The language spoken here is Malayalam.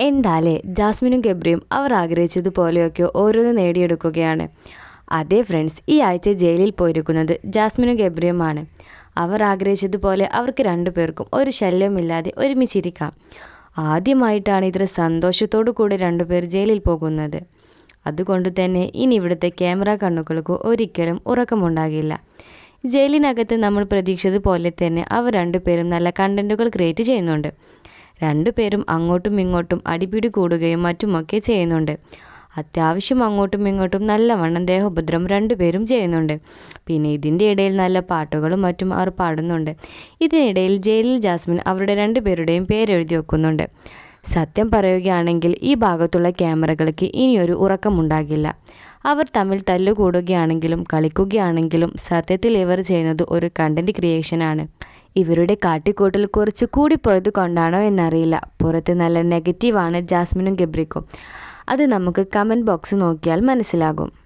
എന്താലേ ജാസ്മിനും ഗബ്രിയും അവർ ആഗ്രഹിച്ചതുപോലെയൊക്കെ ഓരോന്ന് നേടിയെടുക്കുകയാണ്. അതേ ഫ്രണ്ട്സ് ഈ ആഴ്ച ജയിലിൽ പോയിരിക്കുന്നത് ജാസ്മിനും ഗബ്രിയുമാണ്. അവർ ആഗ്രഹിച്ചതുപോലെ അവർക്ക് രണ്ടു പേർക്കും ഒരു ശല്യമില്ലാതെ ഒരുമിച്ചിരിക്കാം. ആദ്യമായിട്ടാണ് ഇത്ര സന്തോഷത്തോടു കൂടി രണ്ടുപേർ ജയിലിൽ പോകുന്നത്. അതുകൊണ്ട് തന്നെ ഇനി ഇവിടുത്തെ ക്യാമറ കണ്ണുകൾക്ക് ഒരിക്കലും ഉറക്കമുണ്ടാകില്ല. ജയിലിനകത്ത് നമ്മൾ പ്രതീക്ഷിച്ചതുപോലെ തന്നെ അവർ രണ്ടുപേരും നല്ല കണ്ടന്റുകൾ ക്രിയേറ്റ് ചെയ്യുന്നുണ്ട്. രണ്ടുപേരും അങ്ങോട്ടും ഇങ്ങോട്ടും അടിപിടി കൂടുകയും മറ്റുമൊക്കെ ചെയ്യുന്നുണ്ട്. അത്യാവശ്യം അങ്ങോട്ടും ഇങ്ങോട്ടും നല്ലവണ്ണം ദേഹോപദ്രം രണ്ടുപേരും ചെയ്യുന്നുണ്ട്. പിന്നെ ഇതിന്റെ ഇടയിൽ നല്ല പാട്ടുകളും മറ്റും അവർ പാടുന്നുണ്ട്. ഇതിനിടയിൽ ജയിലിൽ ജാസ്മിൻ അവരുടെ രണ്ടുപേരുടെയും പേരെഴുതി വെക്കുന്നുണ്ട്. സത്യം പറയുകയാണെങ്കിൽ ഈ ഭാഗത്തുള്ള ക്യാമറകൾക്ക് ഇനിയൊരു ഉറക്കമുണ്ടാകില്ല. അവർ തമ്മിൽ തല്ലുകൂടുകയാണെങ്കിലും കളിക്കുകയാണെങ്കിലും സത്യത്തിൽ ഇവർ ചെയ്യുന്നത് ഒരു കണ്ടന്റ് ക്രിയേഷനാണ് ഇവരുടെ കാട്ടിക്കൂട്ടൽ കുറച്ച് കൂടിപ്പോയത് കൊണ്ടാണോ എന്നറിയില്ല. പുറത്ത് നല്ല നെഗറ്റീവാണ് ജാസ്മിനും ഗബ്രിക്കും. അത് നമുക്ക് കമന്റ് ബോക്സ് നോക്കിയാൽ മനസ്സിലാകും.